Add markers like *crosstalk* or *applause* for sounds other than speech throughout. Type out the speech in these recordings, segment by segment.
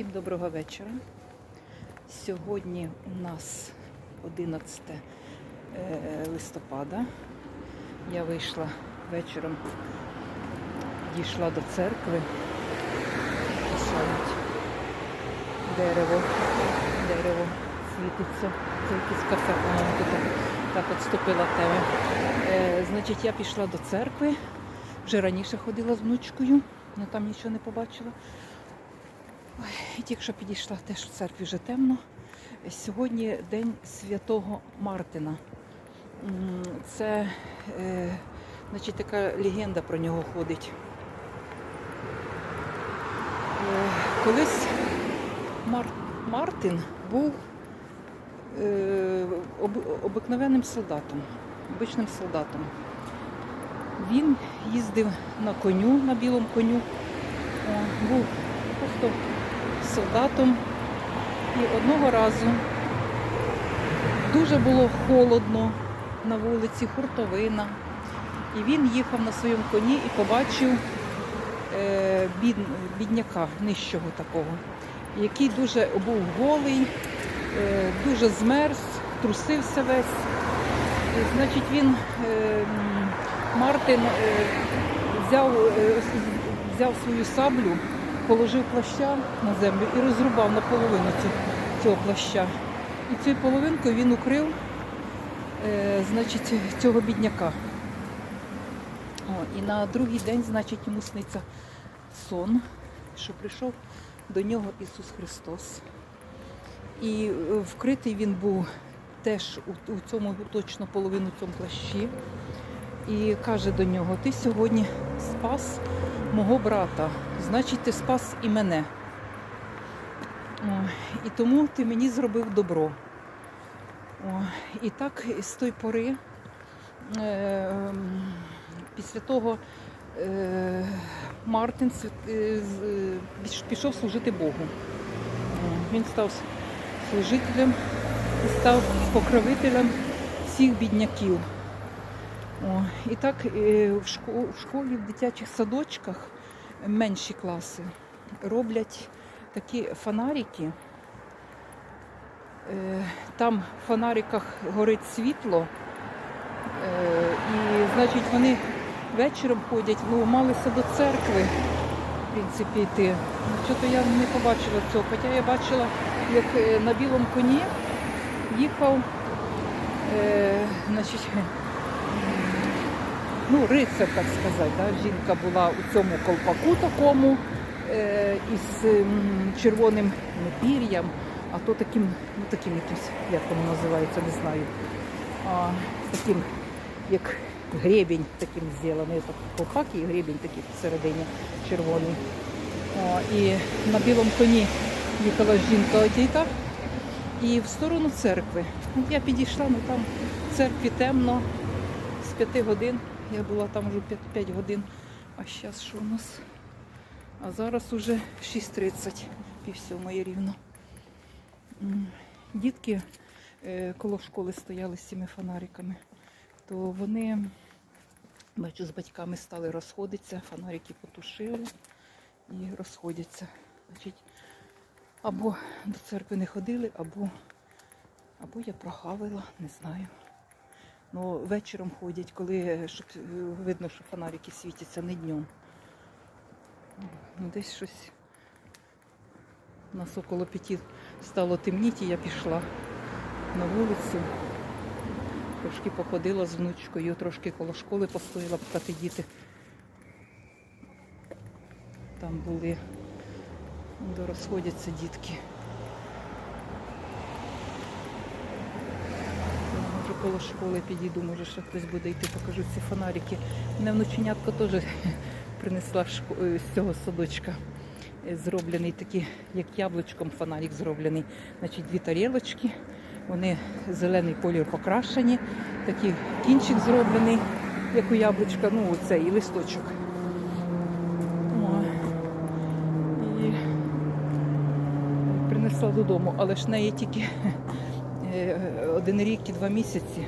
Всім доброго вечора. Сьогодні у нас 11 е, листопада. Я вийшла вечором, дійшла до церкви. Садить дерево, дерево світиться. Це якесь кафе, по-моєму, тут так от ступила тема. Е, значить, я пішла до церкви. Вже раніше ходила з внучкою, але там нічого не побачила. Ой, тільки що підійшла теж в церкві вже темно. Сьогодні день святого Мартина. Це е, значить, така легенда про нього ходить. Е, колись Мар... Мартин був е, об... обикновенним солдатом, обичним солдатом. Він їздив на коню, на білому коню, О, був просто солдатом. І одного разу дуже було холодно на вулиці, хуртовина. І він їхав на своєму коні і побачив е, бід, бідняка нижчого такого, який дуже був голий, е, дуже змерз, трусився весь. І, значить, він е, Мартин е, взяв, е, взяв свою саблю, положив плаща на землю і розрубав наполовину цю, цього плаща. І цією половинкою він укрив е, значить, цього бідняка. О, і на другий день, значить, йому сниться сон, що прийшов до нього Ісус Христос. І е, вкритий він був теж у, у цьому точно половину цьому плащі. І каже до нього: Ти сьогодні спас мого брата, значить, ти спас і мене. І тому ти мені зробив добро. І так з тої пори, е, після того е, Мартин е, пішов служити Богу. Він став служителем і став покровителем всіх бідняків. О, і так е, в шко- в школі, в дитячих садочках менші класи роблять такі фонарики. Е, Там в фонариках горить світло, Е, і значить вони вечором ходять, ну малися до церкви, в принципі, йти. Ну, Що-то я не побачила цього, хоча я бачила, як на білому коні їхав, значить, ну, рицар, так сказати. Да? Жінка була у цьому колпаку такому е, із м, червоним не пір'ям, а то таким, ну таким якимось, як воно називається, не знаю. А, таким, як гребінь таким зроблений. Колпак і гребінь такий всередині червоний. О, і на білому коні їхала жінка одійта і в сторону церкви. Ну, Я підійшла, ну там в церкві темно, з п'яти годин. Я була там вже 5, 5 годин. А зараз що у нас? А зараз уже 6.30, пів сьомої рівно. Дітки е, коло школи стояли з цими фонариками, то вони, бачу, з батьками стали розходитися, фонарики потушили і розходяться. Значить, або до церкви не ходили, або, або я прогавила, не знаю. Ну, вечором ходять, коли е, щоб е, видно, що фонарики світяться не днем. Ну, Десь щось у нас около п'яті стало темніти, я пішла на вулицю. Трошки походила з внучкою, трошки коло школи постояла, поки діти там були, де розходяться дітки. Може коло школи підійду, може ще хтось буде йти, покажу ці фонарики. Мене внученятка теж *laughs* принесла е, з цього садочка. Е, Зроблений такий, як яблучком фонарик зроблений. Значить, дві тарілочки, вони зелений колір покрашені, такий кінчик зроблений, як у яблучка, ну оцей листочок. О. І принесла додому, але ж неї тільки *laughs* один рік і два місяці.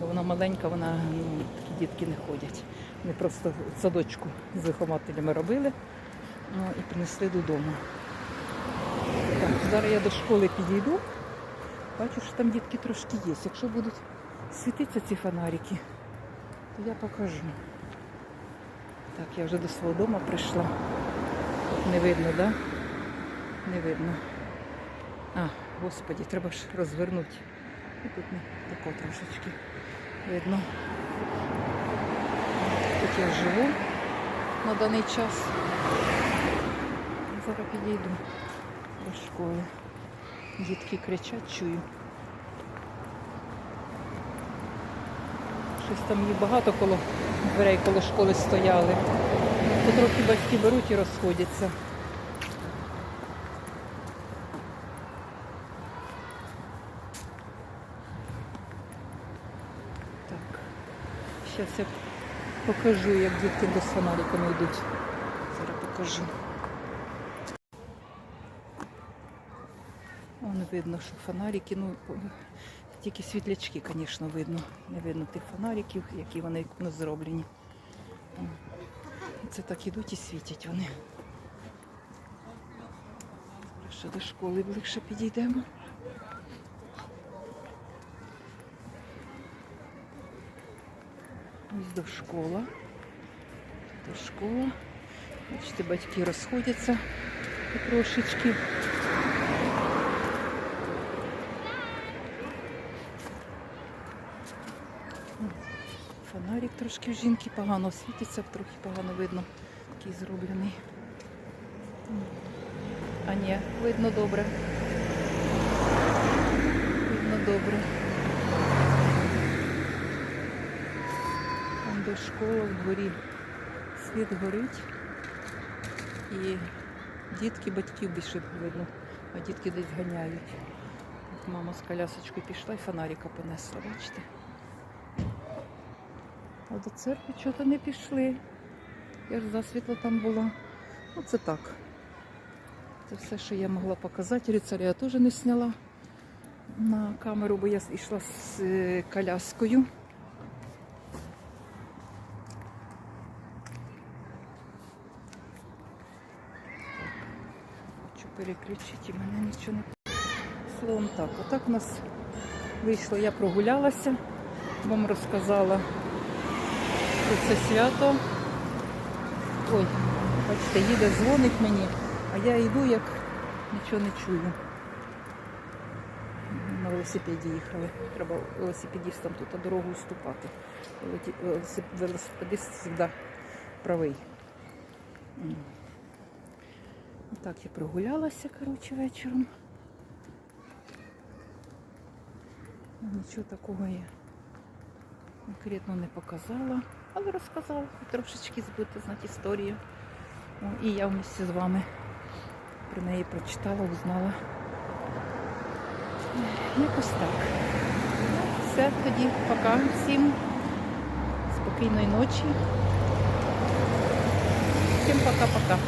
Вона маленька, вона ну, такі дітки не ходять. Вони просто садочку з вихователями робили ну, і принесли додому. Зараз я до школи підійду. Бачу, що там дітки трошки є. Якщо будуть світитися ці фонарики, то я покажу. Так, я вже до свого дому прийшла. Не видно, так? Да? Не видно. А, господі, треба ж розвернути. І тут не тако трошечки видно. Тут я живу на даний час. Зараз підійду до школи. Дітки кричать, чую. Щось там їх багато коло дверей, коло школи стояли. То трохи батьки беруть і розходяться. Зараз я покажу, як дітки до фонариками йдуть. Зараз покажу. Вон видно, що фонарики, ну тільки світлячки, звісно, видно. Не видно тих фонариків, які вони ну, зроблені. Це так ідуть і світять вони. Ще до школи ближче підійдемо. Ось до школа. До школа. Бачите, батьки розходяться трошечки. Фонарик трошки в жінки погано світиться, трохи погано видно, який зроблений. А ні, видно добре. Видно добре. Там де школа в дворі світ горить. І дітки, батьків більше видно, а дітки десь ганяють. От мама з колясочкою пішла і фонарика понесла, бачите? А до церкви чого-то не пішли. Я ж засвітло там була. Оце так. Це все, що я могла показати. Рицаря я теж не зняла на камеру, бо я йшла з е, коляскою. Хочу переключити, і мене нічого не Словом так, отак у нас вийшло, я прогулялася, вам розказала про це свято. Ой, бачите, їде, дзвонить мені, а я йду, як нічого не чую. На велосипеді їхали. Треба велосипедистам тут дорогу уступати. Велосипедист завжди правий. Так, я прогулялася, коротше, вечором. Нічого такого я конкретно не показала, але розказала трошечки збити знати історію. О, і я вместе з вами про неї прочитала, узнала. Якось так. Все, тоді пока всім. Спокійної ночі. Всім пока-пока.